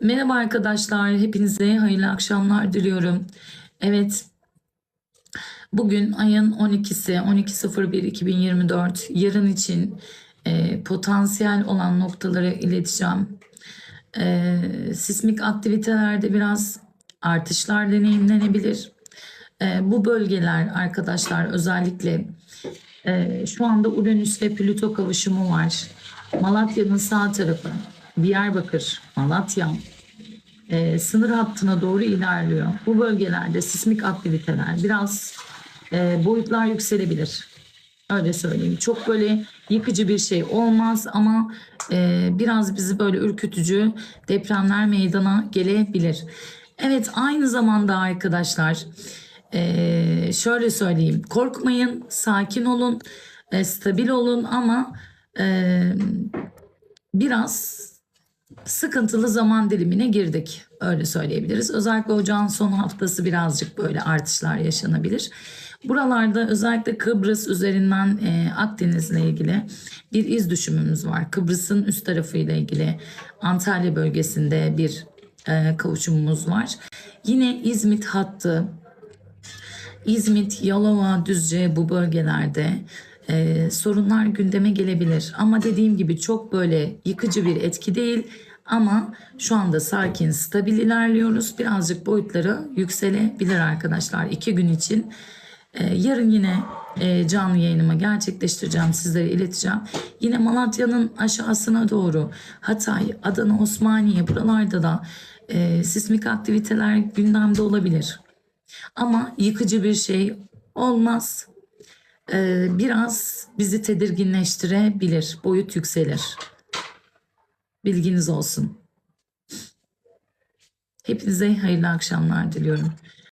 Merhaba arkadaşlar, hepinize hayırlı akşamlar diliyorum. Evet, bugün ayın 12'si, 12.01.2024. Yarın için e, potansiyel olan noktaları ileteceğim. E, sismik aktivitelerde biraz artışlar deneyimlenebilir. E, bu bölgeler arkadaşlar özellikle e, şu anda Uranüs ve Plüto kavuşumu var. Malatya'nın sağ tarafı, Diyarbakır, Malatya, e, sınır hattına doğru ilerliyor. Bu bölgelerde sismik aktiviteler biraz e, boyutlar yükselebilir. Öyle söyleyeyim. Çok böyle yıkıcı bir şey olmaz ama e, biraz bizi böyle ürkütücü depremler meydana gelebilir. Evet aynı zamanda arkadaşlar e, şöyle söyleyeyim. Korkmayın, sakin olun, e, stabil olun ama e, biraz sıkıntılı zaman dilimine girdik. Öyle söyleyebiliriz. Özellikle ocağın son haftası birazcık böyle artışlar yaşanabilir. Buralarda özellikle Kıbrıs üzerinden e, Akdeniz'le ilgili bir iz düşümümüz var. Kıbrıs'ın üst tarafıyla ilgili Antalya bölgesinde bir e, kavuşumumuz var. Yine İzmit hattı, İzmit, Yalova, Düzce bu bölgelerde e, sorunlar gündeme gelebilir. Ama dediğim gibi çok böyle yıkıcı bir etki değil. Ama şu anda sakin, stabil ilerliyoruz. Birazcık boyutları yükselebilir arkadaşlar iki gün için. E, yarın yine e, canlı yayınımı gerçekleştireceğim, sizlere ileteceğim. Yine Malatya'nın aşağısına doğru Hatay, Adana, Osmaniye buralarda da e, sismik aktiviteler gündemde olabilir. Ama yıkıcı bir şey olmaz. Ee, biraz bizi tedirginleştirebilir. Boyut yükselir. Bilginiz olsun. Hepinize hayırlı akşamlar diliyorum.